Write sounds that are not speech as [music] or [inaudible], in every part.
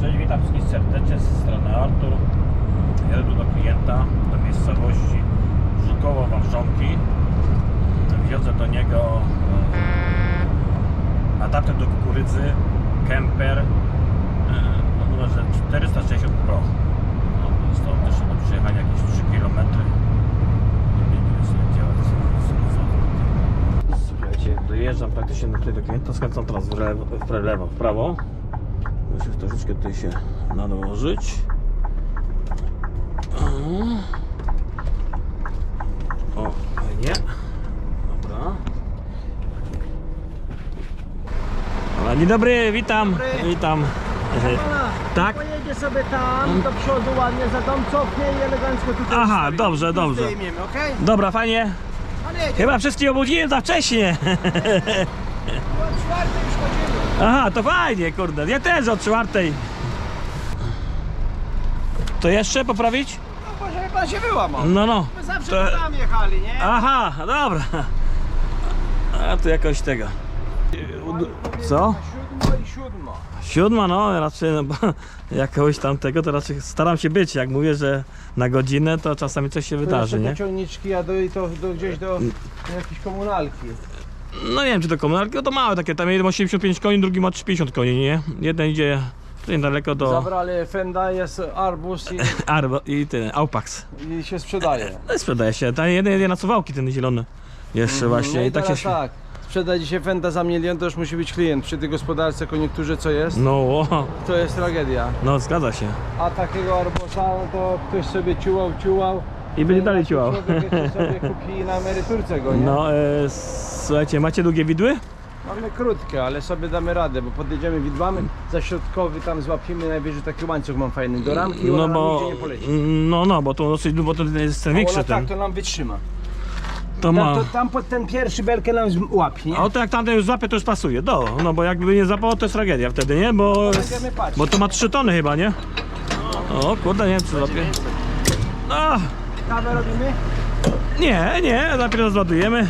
Cześć, witam wszystkich serdecznie z strony Artur. Jadę tu do klienta, do miejscowości Żukowo Wawrzonki. Wiozę do niego e, adapter do kukurydzy Kemper e, numerze 460 Pro. No, jest to też do przejechania jakieś 3 km. Słuchajcie, dojeżdżam praktycznie do klienta, skręcam teraz w lewo, w lewo, w prawo. Muszę troszeczkę tutaj się nałożyć. O, fajnie. Dobra. Dobra, Dzień dobry, witam. Dobry. Witam. Pana, Tak? Pojedzie sobie tam do przodu ładnie za dom, cofnie i elegancko tutaj Aha, ustawi. dobrze, dobrze. Zdejmiemy, okej? Dobra, fajnie. Chyba wszystkich obudziłem za wcześnie. o czwartej już chodzimy. Aha, to fajnie, kurde. Ja też o czwartej. To jeszcze poprawić? No bo żeby pan się wyłamał. No, no. My zawsze To- tam jechali, nie? Aha, dobra. A tu jakoś tego. Co? Siódmo i siódmo. Siódma, no raczej no, jakoś tam tego, to raczej staram się być. Jak mówię, że na godzinę, to czasami coś się wydarzy, To nie? jeszcze te ciągniczki, a do, i to do, gdzieś do, do jakiejś komunalki. No nie wiem, czy to komunalki, no to małe takie, tam jeden ma 85 koni, drugi ma 50 koni, nie? Jeden idzie niedaleko do Zabrali Fenda, jest Arbus i, [laughs] Arbo i ten, Aupax. i się sprzedaje. No i sprzedaje się, ten jeden jedzie na suwałki, ten zielony. Jeszcze właśnie no i i tak się... tak, sprzeda dzisiaj Fenda za milion, to już musi być klient. Przy tej gospodarce, koniunkturze co jest, No, o, to jest tragedia. no zgadza się. A takiego Arbosa no to ktoś sobie ciułał, ciułał. I będzie dalej ciłał. Człowiek sobie [laughs] kupi na emeryturce go, nie? No, e, słuchajcie, macie długie widły? Mamy krótkie, ale sobie damy radę, bo podjedziemy widłami, za środkowy tam złapiemy, najwyżej taki łańcuch mam fajny do ramki No bo, nie poleci. no, no, bo to dosyć, to jest ten A większy ten. tak, to nam wytrzyma. To Tam, ma. to, tam pod ten pierwszy belkę nam łapie, nie? A to jak tamten już złapie, to już pasuje. Do, no bo jakby nie zapało, to jest tragedia wtedy, nie? Bo, Będziemy patrzeć. bo to ma 3 tony chyba, nie? O kurde, nie wiem czy złapie. No, Kawę robimy? nie, nie, najpierw rozładujemy.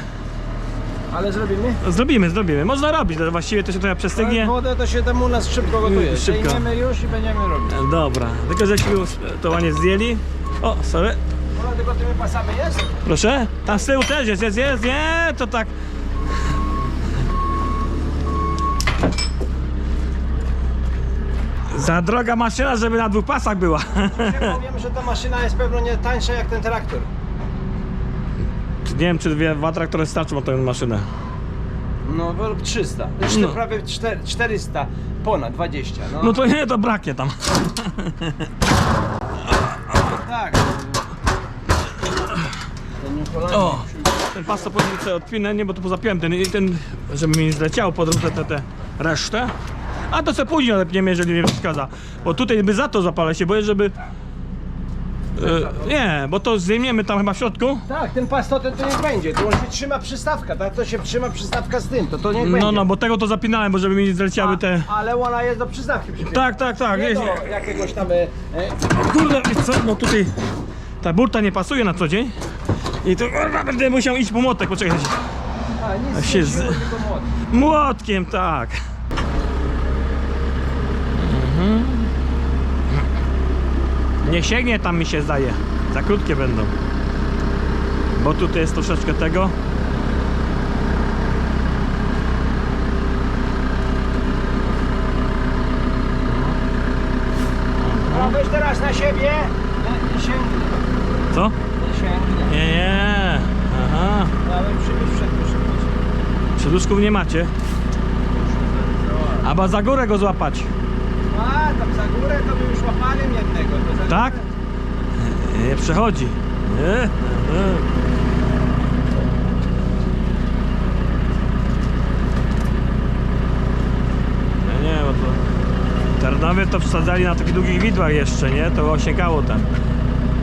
Ale zrobimy? Zrobimy, zrobimy. Można robić, to właściwie to się trochę Ale przestygnie. wodę to się tam u nas szybko gotuje. Szybko. Zdejmiemy już i będziemy robić. Dobra, tylko żeśmy już to ładnie zdjęli. O, sorry. Ona tylko tymi pasami jest? Proszę? Tam z tyłu też jest, jest, jest, nie, to tak. Za droga maszyna, żeby na dwóch pasach była. Ja powiem, że ta maszyna jest pewno nie tańsza jak ten traktor. Nie wiem, czy dwie, dwa traktory starczą na tę maszynę. No, bo 300. Jeszcze No. prawie czter- 400, ponad 20. No, No to nie, to braknie tam. tak. O! Ten pas to powinien sobie odpinę, nie, bo tu pozapiłem ten, i ten, żeby mi nie zleciało pod te, te, te resztę. A to sobie później odepniemy, jeżeli nie przeszkadza. Bo tutaj by za to zapalę się, boję, żeby... E, nie, bo to zdejmiemy tam chyba w środku. Tak, ten pas to, ten to niech będzie. To on się trzyma przystawka, tak? To się trzyma przystawka z tym, to to niech będzie. No, no, bo tego to zapinałem, bo żeby mi nie zleciały te... Ale ona jest do przystawki przypięta. Tak, tak, tak. Nie Jest, do jakiegoś tam... E, e, kurde, wiesz co, no tutaj ta burta nie pasuje na co dzień. I to kurwa, będę musiał iść po młotek, poczekaj. a, nic się nie z- tylko młot. Młotkiem, tak. Mhm. Nie sięgnie tam mi się zdaje. Za krótkie będą. Bo tutaj jest troszeczkę tego. No weź teraz na siebie. Nie. Co? Nie. Nie, nie. Aha. Przybyć Przedłużków nie macie. Albo za górę go złapać. A, tam za górę to by już łapali jednego. To za Tak? górę- Nie przechodzi. Nie? Nie. Nie, nie, bo to... Tarnowie to wsadzali na takich długich widłach jeszcze, nie? To osiekało tam.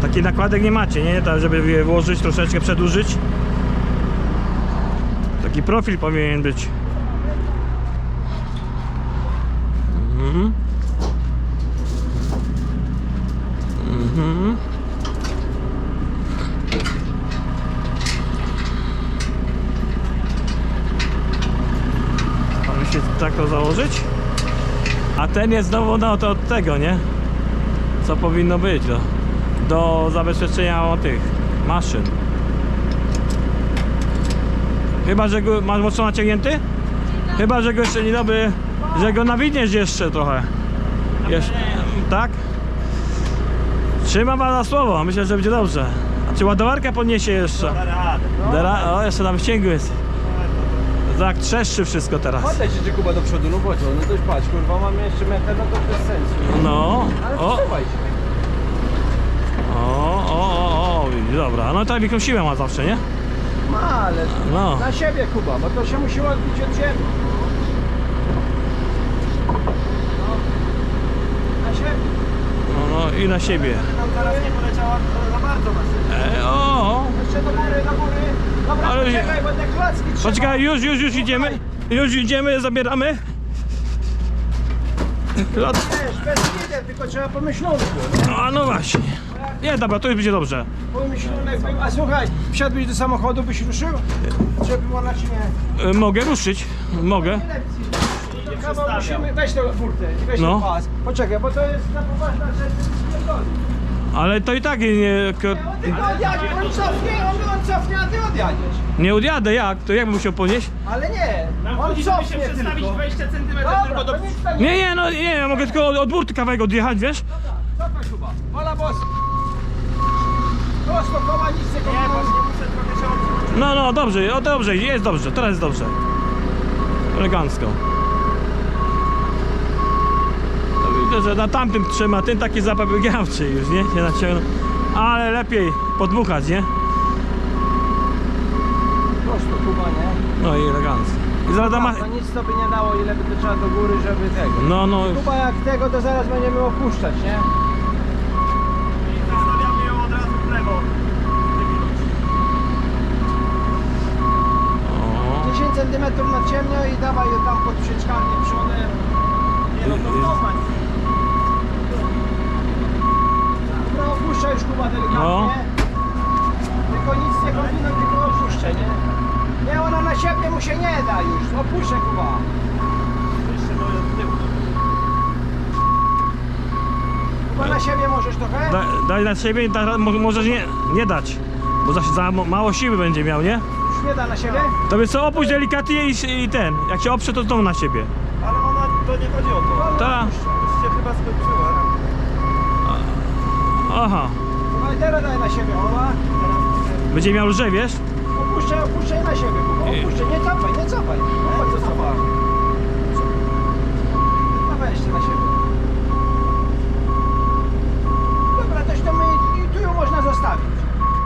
Taki nakładek nie macie, nie? Tak, żeby je włożyć, troszeczkę przedłużyć. Taki profil powinien być. Mhm. Tak to założyć? A ten jest znowu no, to od tego, nie? Co powinno być do, do zabezpieczenia tych maszyn. Chyba, że go masz mocno naciągnięty? Chyba, że go jeszcze nie dobry, że go nawiniesz jeszcze trochę. Jeszcze, tak? Trzymam was na słowo, myślę, że będzie dobrze. A czy ładowarka podniesie jeszcze? Dara, o, jeszcze na wyścigu jest. Tak trzeszczy wszystko teraz. Poddaj się, Kuba do przodu, no bo co, no to już patrz, kurwa, mamy jeszcze metę, no to bez sensu. No, Ale o, przesuwaj się. o, o, o, o, widzisz, dobra. No tak jaką siłę ma zawsze, nie? Ma, ale No. na siebie Kuba, bo to się musi odbić od ziemi. No. Na siebie. No, no i na siebie. Nam zaraz nie poleciała za bardzo na siebie. E, o, o. Jeszcze do góry, do góry. Dobra, Ale- poczekaj, klocki. Poczekaj, już, już, już idziemy. Już idziemy, zabieramy. Lot. Wiesz, bez lider, tylko trzeba pomyślunku. nie? A no właśnie. Nie, dobra, to już będzie dobrze. Pomyślunek był. A słuchaj, wsiadłbyś do samochodu, byś ruszył? Żeby ona ci nie... E, mogę ruszyć, mogę. To kawał musimy... Weź tę furtę i weź No. ten pas. Poczekaj, bo to jest za poważna rzecz, żeby nie pierdolić. Ale to i tak nie, odjadzie, on cofnie, on, on cofnie, a ty odjadziesz. nie odjadę, jak? To jak bym musiał podnieść? Ale nie, on cofnie tylko. 20 cm Dobra, do... to nic tam Nie, nie, no nie, ja mogę tylko od, od burty kawałek odjechać, wiesz? Cofaj chyba. Ola bos. Prosto koła, nic nie Nie, właśnie muszę trochę się odwrócić. No, no, dobrze, o dobrze, jest dobrze, teraz jest dobrze. Elegancko. Że na tamtym trzyma, ten taki zapobiegawczy już, nie? Się naciągnął. Ale lepiej podmuchać, nie? Prosto Kuba, nie? No i elegancko. I zaraz ma... No nic to by nie dało, ile by to trzeba do góry, żeby tego. No, no, Kuba jak tego, to zaraz będziemy opuszczać, nie? I zostawiamy ją od razu w lewo. o, 10 cm na ciemno i dawaj ją tam pod przyczkami przodem. Nie no, to poznać. Dobra, opuszczaj już Kuba delikatnie. No. Tylko nic nie kombinuj, tylko opuszczę, nie? Nie, ona na siebie mu się nie da już. Kuba. Do od tyłu. Kuba na siebie możesz trochę? da, daj na siebie, da, mo- możesz nie, nie dać. Bo za, za mo- mało siły będzie miał, nie? Już nie da na siebie? To by co, opuść delikatnie i, i ten. Jak się oprze, to znowu na siebie. Ale ona, to nie chodzi o to. Ta. Już się chyba skończyła. Aha. Kuba, i teraz daj na siebie, Ola. Będzie miał lżej, wiesz? Opuszczaj, opuszczaj na siebie, Kuba. Nie cofaj, nie cofaj. No co cofaj? No weźcie na siebie. Dobra, toś to my i tu ją można zostawić.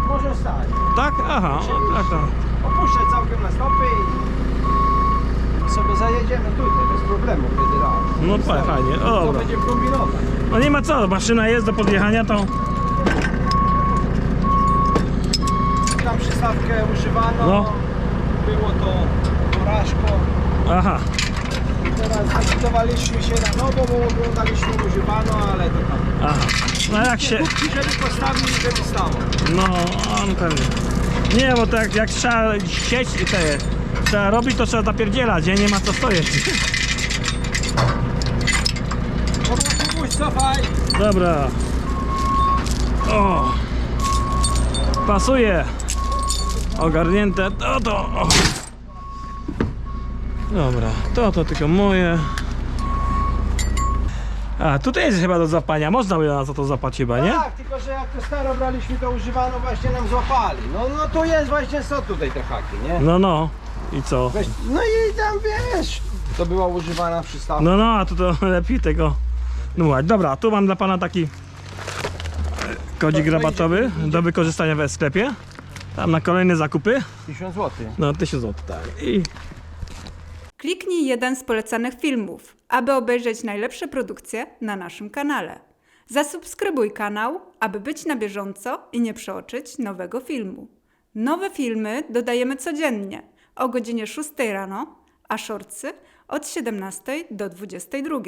Może stać. Tak? Aha, o, tak, tak. Opuszczaj całkiem na stopy i sobie zajedziemy tutaj bez problemu kiedy raz. No fa- fajnie, o To dobra. będziemy kombinować. No nie ma co, maszyna jest do podjechania, to... Używano. No. Było to porażką. Aha. Teraz zdecydowaliśmy się na nowo, bo oglądaliśmy używano, ale to tam. Aha. No jak się... Kupki, żeby postawić, żeby stało. No, on pewnie. Nie, bo tak jak trzeba sieć te... Trzeba robić, to trzeba zapierdzielać, nie? Nie ma co stoić. Dobra, cofaj. Dobra. O. Pasuje. Ogarnięte. To to. Dobra, to to tylko moje. A, tutaj jest chyba do zapania. Można by na to, to zapać chyba, nie? Tak, tylko że jak to staro braliśmy, to używano właśnie nam złapali. No, no tu jest właśnie co tutaj te haki, nie? No, no. I co? Weź, no i tam wiesz, to była używana przystawka. No, no, a tu to [laughs] lepiej tego. No właśnie, dobra, tu mam dla pana taki kodzik To- to rabatowy do wykorzystania we sklepie. Tam na kolejne zakupy. 1000 zł. No, 1000 zł, tak. I Kliknij jeden z polecanych filmów, aby obejrzeć najlepsze produkcje na naszym kanale. Zasubskrybuj kanał, aby być na bieżąco i nie przeoczyć nowego filmu. Nowe filmy dodajemy codziennie o godzinie 6 rano, a shortsy od 17 do 22.